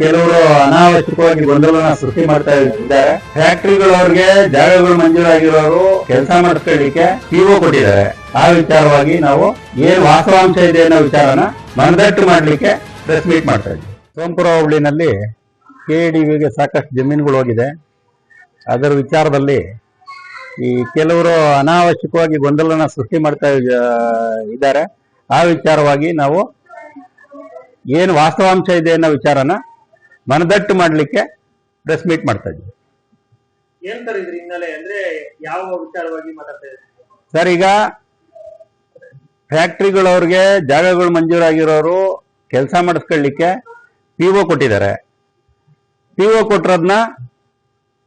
ಕೆಲವರು ಅನಾವಶ್ಯಕವಾಗಿ ಗೊಂದಲನ ಸೃಷ್ಟಿ ಮಾಡ್ತಾ ಇದ್ದಾರೆ. ಫ್ಯಾಕ್ಟರಿಗಳವ್ರಿಗೆ ಜಾಗಗಳು ಮಂಜೂರಾಗಿರೋರು ಕೆಲಸ ಮಾಡಿಸ್ಕೊಳ್ಳಿಕ್ಕೆ ಪಿಒ ಕೊಟ್ಟಿದ್ದಾರೆ. ಆ ವಿಚಾರವಾಗಿ ನಾವು ಏನ್ ವಾಸ್ತವಾಂಶ ಇದೆ ಅನ್ನೋ ವಿಚಾರನ ಮನದಟ್ಟು ಮಾಡ್ಲಿಕ್ಕೆ ಪ್ರೆಸ್ ಮೀಟ್ ಮಾಡ್ತಾ ಇದ್ವಿ ಸೋಂಪುರ ಹೋಬಳಿನಲ್ಲಿ ಕೆಡಿವಿಗೆ ಸಾಕಷ್ಟು ಜಮೀನುಗಳು ಹೋಗಿದೆ. ಅದರ ವಿಚಾರದಲ್ಲಿ ಈ ಕೆಲವರು ಅನಾವಶ್ಯಕವಾಗಿ ಗೊಂದಲನ ಸೃಷ್ಟಿ ಮಾಡ್ತಾ ಇದ್ದ- ಇದ್ದಾರೆ. ಆ ವಿಚಾರವಾಗಿ ನಾವು ಏನು ವಾಸ್ತವಾಂಶ ಇದೆ ಅನ್ನೋ ವಿಚಾರನ ಮನದಟ್ಟು ಮಾಡಲಿಕ್ಕೆ ಪ್ರೆಸ್ ಮೀಟ್ ಮಾಡ್ತಾ ಯಾವ ವಿಚಾರವಾಗಿ ಇದ್ದೀರಿ ಸರ್ ಈಗ ಫ್ಯಾಕ್ಟ್ರಿಗಳವ್ರಿಗೆ ಜಾಗಗಳು ಮಂಜೂರಾಗಿರೋರು ಕೆಲಸ ಮಾಡಿಸ್ಕೊಳ್ಳಿಕ್ಕೆ ಪಿ ಒ ಕೊಟ್ಟಿದ್ದಾರೆ. ಪಿ ಒ ಕೊಟ್ಟಿರೋದನ್ನ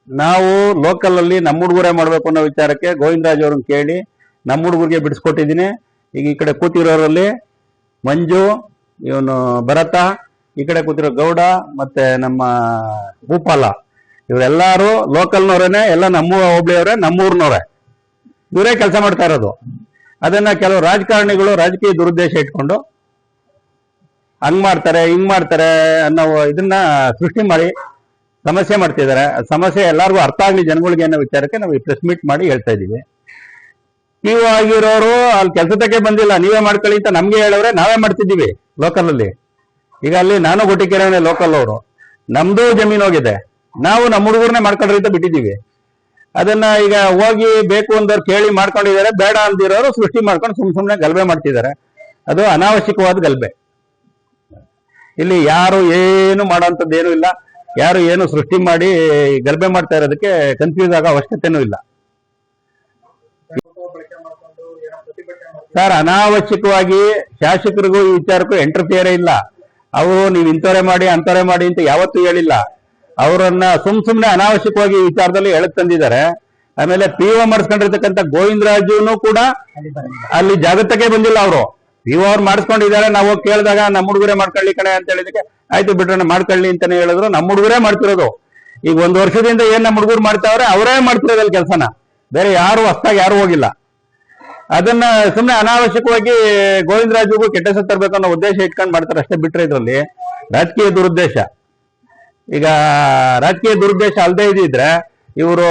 ನಾವು ಲೋಕಲ್ ಅಲ್ಲಿ ನಮ್ಮ ಹುಡುಗರೇ ಮಾಡಬೇಕು ಅನ್ನೋ ವಿಚಾರಕ್ಕೆ ಗೋವಿಂದರಾಜ್ ಅವ್ರನ್ನ ಕೇಳಿ ನಮ್ಮ ಹುಡುಗರಿಗೆ ಬಿಡಿಸ್ಕೊಟ್ಟಿದ್ದೀನಿ. ಈಗ ಈ ಕಡೆ ಕೂತಿರೋರಲ್ಲಿ ಮಂಜು ಇವನು ಭರತ ಈ ಕಡೆ ಕೂತಿರೋ ಗೌಡ ಮತ್ತೆ ನಮ್ಮ ಭೂಪಾಲ, ಇವರೆಲ್ಲಾರು ಲೋಕಲ್ನವರೇನೆ, ಎಲ್ಲ ನಮ್ಮ ಹೋಬಳಿಯವ್ರೆ, ನಮ್ಮೂರ್ನವ್ರೆ. ಇವರೇ ಕೆಲಸ ಮಾಡ್ತಾ ಇರೋದು. ಅದನ್ನ ಕೆಲವು ರಾಜಕಾರಣಿಗಳು ರಾಜಕೀಯ ದುರುದ್ದೇಶ ಇಟ್ಕೊಂಡು ಹಂಗ್ ಮಾಡ್ತಾರೆ, ಹಿಂಗ್ ಮಾಡ್ತಾರೆ ಅನ್ನೋ ಇದನ್ನ ಸೃಷ್ಟಿ ಮಾಡಿ ಸಮಸ್ಯೆ ಮಾಡ್ತಿದ್ದಾರೆ. ಸಮಸ್ಯೆ ಎಲ್ಲರಿಗೂ ಅರ್ಥ ಆಗ್ಲಿ ಜನಗಳಿಗೆ ಅನ್ನೋ ವಿಚಾರಕ್ಕೆ ನಾವು ಪ್ರೆಸ್ ಮೀಟ್ ಮಾಡಿ ಹೇಳ್ತಾ ಇದೀವಿ ನೀವು ಆಗಿರೋರು ಅಲ್ಲಿ ಕೆಲಸದಕ್ಕೆ ಬಂದಿಲ್ಲ, ನೀವೇ ಮಾಡ್ಕೊಳ್ಳಿ ಅಂತ ನಮ್ಗೆ ಹೇಳವ್ರೆ, ನಾವೇ ಮಾಡ್ತಿದ್ದೀವಿ ಲೋಕಲ್ ಅಲ್ಲಿ ಈಗ ಅಲ್ಲಿ ನಾನು ಗುಟ್ಟಿಕೆರೆ ಲೋಕಲ್ ಅವರು. ನಮ್ದು ಜಮೀನು ಹೋಗಿದೆ. ನಾವು ನಮ್ಮ ಹುಡುಗರನ್ನೇ ಮಾಡ್ಕೊಂಡ್ರಿ ಅಂತ ಬಿಟ್ಟಿದ್ದೀವಿ. ಅದನ್ನ ಈಗ ಹೋಗಿ ಬೇಕು ಅಂದವ್ರು ಕೇಳಿ ಮಾಡ್ಕೊಂಡಿದ್ದಾರೆ. ಬೇಡ ಅಂದಿರೋರು ಸೃಷ್ಟಿ ಮಾಡ್ಕೊಂಡು ಸುಮ್ ಸುಮ್ನೆ ಗಲಭೆ ಮಾಡ್ತಿದ್ದಾರೆ. ಅದು ಅನಾವಶ್ಯಕವಾದ ಗಲಭೆ ಇಲ್ಲಿ ಯಾರು ಏನು ಮಾಡೋಂಥದ್ದು ಏನು ಇಲ್ಲ. ಯಾರು ಏನು ಸೃಷ್ಟಿ ಮಾಡಿ ಗಲಭೆ ಮಾಡ್ತಾ ಇರೋದಕ್ಕೆ ಕನ್ಫ್ಯೂಸ್ ಆಗೋ ಅವಶ್ಯಕತೆನೂ ಇಲ್ಲ. ಸರ್, ಅನಾವಶ್ಯಕವಾಗಿ ಶಾಸಕರಿಗೂ ಈ ವಿಚಾರಕ್ಕೂ ಎಂಟರ್ಫಿಯರೇ ಇಲ್ಲ. ಅವರು ನೀವು ಇಂಥವ್ರೆ ಮಾಡಿ ಅಂತಾರೆ ಮಾಡಿ ಅಂತ ಯಾವತ್ತೂ ಹೇಳಿಲ್ಲ. ಅವರನ್ನ ಸುಮ್ ಸುಮ್ನೆ ಅನಾವಶ್ಯಕವಾಗಿ ವಿಚಾರದಲ್ಲಿ ಎಳಕ್ ತಂದಿದ್ದಾರೆ. ಆಮೇಲೆ ಪಿ ಓ ಮಾಡಿಸ್ಕೊಂಡಿರ್ತಕ್ಕಂಥ ಗೋವಿಂದರಾಜುನು ಕೂಡ ಅಲ್ಲಿ ಜಾಗತಕ್ಕೆ ಬಂದಿಲ್ಲ ಅವರು. ಪಿ ಓ ಅವ್ರು ಮಾಡಿಸ್ಕೊಂಡಿದ್ದಾರೆ, ನಾವು ಕೇಳಿದಾಗ ನಮ್ಮ ಹುಡುಗರೇ ಮಾಡ್ಕೊಳ್ಳಿ ಕಣೆ ಅಂತ ಹೇಳಿದಕ್ಕೆ ಆಯ್ತು ಬಿಡ್ರಣ್ಣ ಮಾಡ್ಕೊಳ್ಳಿ ಅಂತಾನೆ ಹೇಳಿದ್ರು. ನಮ್ಮ ಹುಡುಗರೇ ಮಾಡ್ತಿರೋದು. ಈಗ ಒಂದು ವರ್ಷದಿಂದ ಏನ್ ನಮ್ಮ ಹುಡುಗರು ಮಾಡ್ತಾವ್ರೆ, ಅವರೇ ಮಾಡ್ತಿರೋದಲ್ಲಿ ಕೆಲಸನ. ಬೇರೆ ಯಾರು ಹೊಸ್ದಾಗಿ ಯಾರು ಹೋಗಿಲ್ಲ. ಅದನ್ನ ಸುಮ್ಮನೆ ಅನಾವಶ್ಯಕವಾಗಿ ಗೋವಿಂದರಾಜುಗೂ ಕೆಟ್ಟ ಹೆಸರು ತರಬೇಕು ಅನ್ನೋ ಉದ್ದೇಶ ಇಟ್ಕೊಂಡು ಮಾಡ್ತಾರೆ ಅಷ್ಟೇ ಬಿಟ್ರೆ ಇದರಲ್ಲಿ. ರಾಜಕೀಯ ದುರುದ್ದೇಶ. ಈಗ ರಾಜಕೀಯ ದುರುದ್ದೇಶ ಅಲ್ಲದೆ ಇದ್ರೆ ಇವರು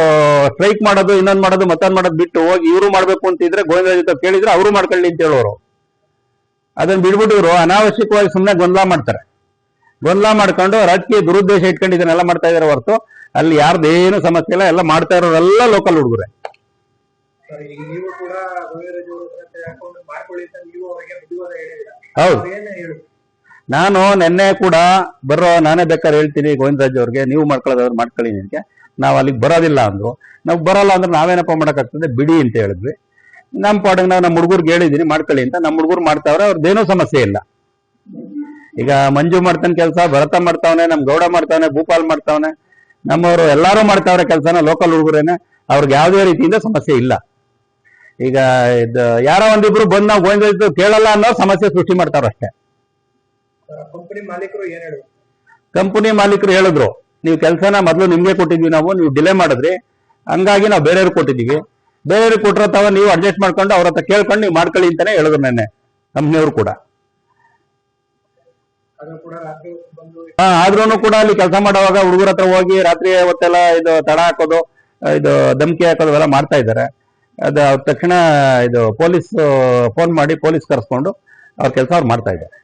ಸ್ಟ್ರೈಕ್ ಮಾಡೋದು, ಇನ್ನೊಂದು ಮಾಡೋದು, ಮತ್ತೊಂದು ಮಾಡೋದು ಬಿಟ್ಟು ಹೋಗಿ ಇವರು ಮಾಡಬೇಕು ಅಂತ ಇದ್ರೆ ಗೋವಿಂದರಾಜ್ ಹತ್ರ ಕೇಳಿದ್ರೆ ಅವರು ಮಾಡ್ಕೊಳ್ಳಿ ಅಂತ ಹೇಳೋರು. ಅದನ್ನ ಬಿಡ್ಬಿಟ್ಟು ಇವರು ಅನಾವಶ್ಯಕವಾಗಿ ಸುಮ್ಮನೆ ಗೊಂದಲ ಮಾಡ್ತಾರೆ. ಗೊಂದಲ ಮಾಡ್ಕೊಂಡು ರಾಜಕೀಯ ದುರುದ್ದೇಶ ಇಟ್ಕೊಂಡು ಇದನ್ನೆಲ್ಲ ಮಾಡ್ತಾ ಇದಾರೆ ಹೊರತು ಅಲ್ಲಿ ಯಾರ್ದೇನು ಸಮಸ್ಯೆ ಇಲ್ಲ, ಎಲ್ಲ ಮಾಡ್ತಾ ಇರೋರೆಲ್ಲ ಲೋಕಲ್ ಹುಡುಗರೆ. ಈಗ ನೀವು ಕೂಡ ಗೋವಿಂದರಾಜ್ ಅವ್ರ ಹತ್ರ ಮಾಡ್ಕೊಳ್ಳಿ ಅಂತ ನೀವು ಅವರಿಗೆ ಬುದ್ಧಿವಾದ ಹೇಳಿದಿರ ಹೌದು. ಏನ್ ಹೇಳಿ. ನಾನು ನಿನ್ನೆ ಕೂಡ ಬರೋ ನಾನೇ ಬೇಕಾದ್ರೆ ಹೇಳ್ತೀನಿ ಗೋವಿಂದರಾಜ್ ಅವ್ರಿಗೆ ನೀವು ಮಾಡ್ಕೊಳ್ಳೋದವ್ರು ಮಾಡ್ಕೊಳ್ಳಿ ನಿನ್ಗೆ. ನಾವು ಅಲ್ಲಿಗೆ ಬರೋದಿಲ್ಲ ಅಂದ್ರು. ನಾವು ಬರೋಲ್ಲ ಅಂದ್ರೆ ನಾವೇನಪ್ಪ ಮಾಡೋಕ್ಕಾಗ್ತದೆ? ಬಿಡಿ ಅಂತ ಹೇಳಿದ್ವಿ. ನಮ್ಮ ಪಾಡಿಗೆ ನಾವು ನಮ್ಮ ಹುಡುಗರ್ಗೆ ಹೇಳಿದೀನಿ ಮಾಡ್ಕೊಳ್ಳಿ ಅಂತ. ನಮ್ಮ ಹುಡುಗರು ಮಾಡ್ತಾವ್ರೆ ಅವ್ರದ್ದೇನೂ ಸಮಸ್ಯೆ ಇಲ್ಲ. ಈಗ ಮಂಜು ಮಾಡ್ತಾನೆ ಕೆಲಸ ಭರತ ಮಾಡ್ತಾವನೆ ನಮ್ಮ ಗೌಡ ಮಾಡ್ತಾವನೆ ಭೂಪಾಲ್ ಮಾಡ್ತಾವನೆ. ನಮ್ಮವರು ಎಲ್ಲರೂ ಮಾಡ್ತಾವ್ರೆ ಕೆಲಸನ ಲೋಕಲ್ ಹುಡುಗರೇನೆ. ಅವ್ರಿಗೆ ಯಾವುದೇ ರೀತಿಯಿಂದ ಸಮಸ್ಯೆ ಇಲ್ಲ. ಈಗ ಇದು ಯಾರೋ ಒಂದಿಬ್ರು ಬಂದು ನಾವು ಗೋವಿಂದ ಕೇಳಲ್ಲ ಅನ್ನೋ ಸಮಸ್ಯೆ ಸೃಷ್ಟಿ ಮಾಡ್ತಾರಷ್ಟೇ ಅಷ್ಟೇ. ಕಂಪನಿ ಮಾಲೀಕರು ಏನ್ ಹೇಳಿ ಕಂಪನಿ ಮಾಲೀಕರು ಹೇಳಿದ್ರು ನೀವು ಕೆಲಸನ ಮೊದಲು ನಿಮ್ಗೆ ಕೊಟ್ಟಿದ್ವಿ ನಾವು ನೀವು ಡಿಲೇ ಮಾಡಿದ್ರಿ ಹಂಗಾಗಿ ನಾವು ಬೇರೆಯವ್ರಿಗೆ ಕೊಟ್ಟಿದ್ದೀವಿ. ಬೇರೆಯವ್ರಿಗೆ ಕೊಟ್ಟರೆ ತಾವ ನೀವು ಅಡ್ಜಸ್ಟ್ ಮಾಡ್ಕೊಂಡು ಅವ್ರ ಹತ್ರ ಕೇಳ್ಕೊಂಡು ನೀವು ಮಾಡ್ಕೊಳ್ಳಿ ಅಂತಾನೆ ಹೇಳಿದ್ರು ನೆನ್ನೆ ಕಂಪ್ನಿಯವರು ಕೂಡ. ಹಾ ಆದ್ರೂ ಕೂಡ ಅಲ್ಲಿ ಕೆಲಸ ಮಾಡುವಾಗ ಹುಡುಗರ ಹತ್ರ ಹೋಗಿ ರಾತ್ರಿ ಹೊತ್ತೆಲ್ಲ ಇದು ತಡ ಹಾಕೋದು ಇದು ಧಮಕಿ ಹಾಕೋದು ಎಲ್ಲ ಮಾಡ್ತಾ ಇದ್ದಾರೆ. ಅದು ತಕ್ಷಣ ಇದು ಪೊಲೀಸ್ ಫೋನ್ ಮಾಡಿ ಪೊಲೀಸ್ ಕರೆಸ್ಕೊಂಡು ಅವ್ರ ಕೆಲಸ ಅವ್ರು ಮಾಡ್ತಾ ಇದ್ದಾರೆ.